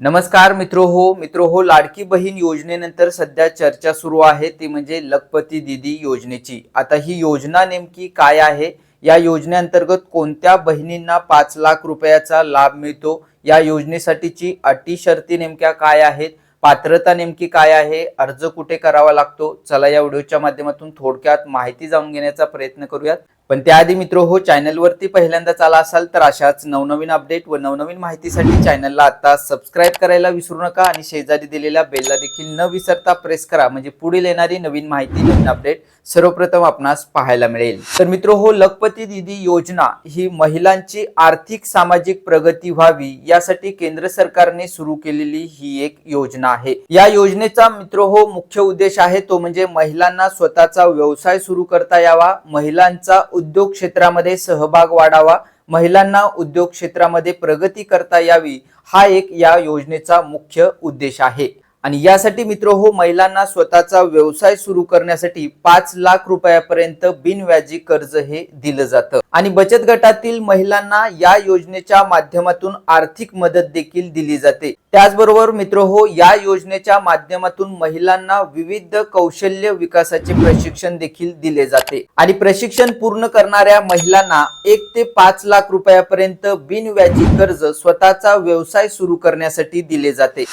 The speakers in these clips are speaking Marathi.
नमस्कार मित्रो हो मित्रो हो लाडकी बहीण योजनेनंतर सध्या चर्चा सुरू आहे ती म्हणजे लखपती दिदी योजनेची. आता ही योजना नेमकी काय आहे? या योजनेअंतर्गत कोणत्या बहिणींना पाच लाख रुपयाचा लाभ मिळतो? या योजनेसाठीची अटी शर्ती नेमक्या काय आहेत? पात्रता नेमकी काय आहे? अर्ज कुठे करावा लागतो? चला या व्हिडिओच्या माध्यमातून थोडक्यात माहिती जाणून घेण्याचा प्रयत्न करूयात. पण त्याआधी मित्र हो चॅनलवरती पहिल्यांदाच आला असाल तर अशाच नवनवीन अपडेट व नवनवीन माहितीसाठी चॅनलला आता सबस्क्राईब करायला विसरू नका आणि शेजारी दिलेल्या बेलला देखील न विसरता प्रेस करा. म्हणजे पुढील येणारी नवीन माहिती नवीन अपडेट सर्वप्रथम आपणास पाहायला मिळेल. तर मित्र हो लखपती दिदी योजना ही महिलांची आर्थिक सामाजिक प्रगती व्हावी यासाठी केंद्र सरकारने सुरू केलेली ही एक योजना आहे. या योजनेचा मित्र हो मुख्य उद्देश आहे तो म्हणजे महिलांना स्वतःचा व्यवसाय सुरू करता यावा महिलांचा उद्योग क्षेत्रामध्ये सहभाग वाढावा महिलांना उद्योग क्षेत्रामध्ये प्रगती करता यावी हा एक या योजनेचा मुख्य उद्देश आहे. आणि यासाठी मित्र हो महिलांना स्वतःचा व्यवसाय सुरू करण्यासाठी पाच लाख रुपयापर्यंत बिनव्याजी कर्ज हे दिलं जातं. आणि बचत गटातील महिलांना या योजनेच्या माध्यमातून आर्थिक मदत देखील दिली जाते. त्याचबरोबर मित्र हो या योजनेच्या माध्यमातून महिलांना विविध कौशल्य विकासाचे प्रशिक्षण देखील दिले जाते. आणि प्रशिक्षण पूर्ण करणाऱ्या महिलांना एक ते पाच लाख रुपयापर्यंत बिनव्याजी कर्ज स्वतःचा व्यवसाय सुरू करण्यासाठी दिले जाते.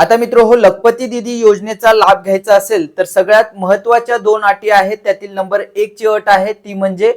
आता मित्र हो लखपती दिदी योजनेचा लाभ घ्यायचा असेल तर सगळ्यात महत्त्वाच्या दोन अटी आहेत. त्यातील नंबर एक ची अट आहे ती म्हणजे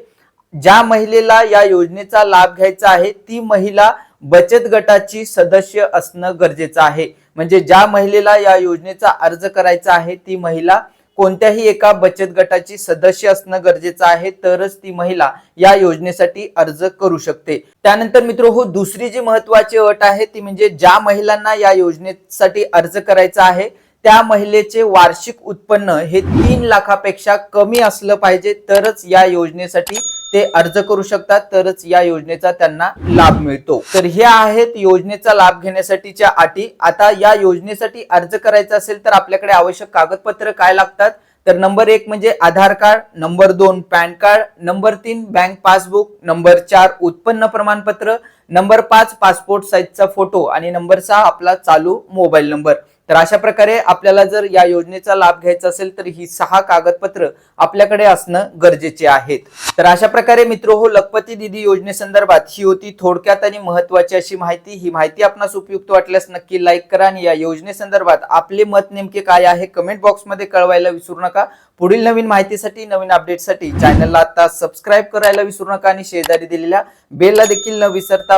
ज्या महिलेला या योजनेचा लाभ घ्यायचा आहे ती महिला बचत गटाची सदस्य असणं गरजेचं आहे. म्हणजे ज्या महिलेला या योजनेचा अर्ज करायचा आहे ती महिला कोणत्याही एका बचत गटाची सदस्य असणं गरजेचं आहे तरच ती महिला या योजनेसाठी अर्ज करू शकते. त्यानंतर मित्र हो दुसरी जी महत्वाची अट आहे ती म्हणजे ज्या महिलांना या योजनेसाठी अर्ज करायचा आहे त्या महिलेचे वार्षिक उत्पन्न हे तीन लाखापेक्षा कमी असलं पाहिजे तरच या योजनेसाठी ते अर्ज करू शकतात तरच या योजनेचा त्यांना लाभ मिळतो. तर हे आहेत योजनेचा लाभ घेण्यासाठीच्या अटी. आता या योजनेसाठी अर्ज करायचा असेल तर आपल्याकडे आवश्यक कागदपत्र काय लागतात? तर नंबर एक म्हणजे आधार कार्ड नंबर दोन पॅन कार्ड नंबर तीन बँक पासबुक नंबर चार उत्पन्न प्रमाणपत्र नंबर पाच पासपोर्ट साईजचा फोटो आणि नंबर सहा आपला चालू मोबाईल नंबर तर अशा प्रकारे आपल्याला जर या योजनेचा लाभ घ्यायचा असेल तर ही सहा कागदपत्र आपल्याकडे असणं गरजेचे आहेत. तर अशा प्रकारे मित्र हो लखपती दिदी योजनेसंदर्भात ही होती थोडक्यात आणि महत्वाची अशी माहिती. ही माहिती आपणास उपयुक्त वाटल्यास नक्की लाईक करा आणि या योजनेसंदर्भात आपले मत नेमके काय आहे कमेंट बॉक्समध्ये कळवायला विसरू नका. पुढील नवीन माहितीसाठी नवीन अपडेटसाठी चॅनलला आता सबस्क्राईब करायला विसरू नका आणि शेजारी दिलेल्या बेलला देखील न विसरता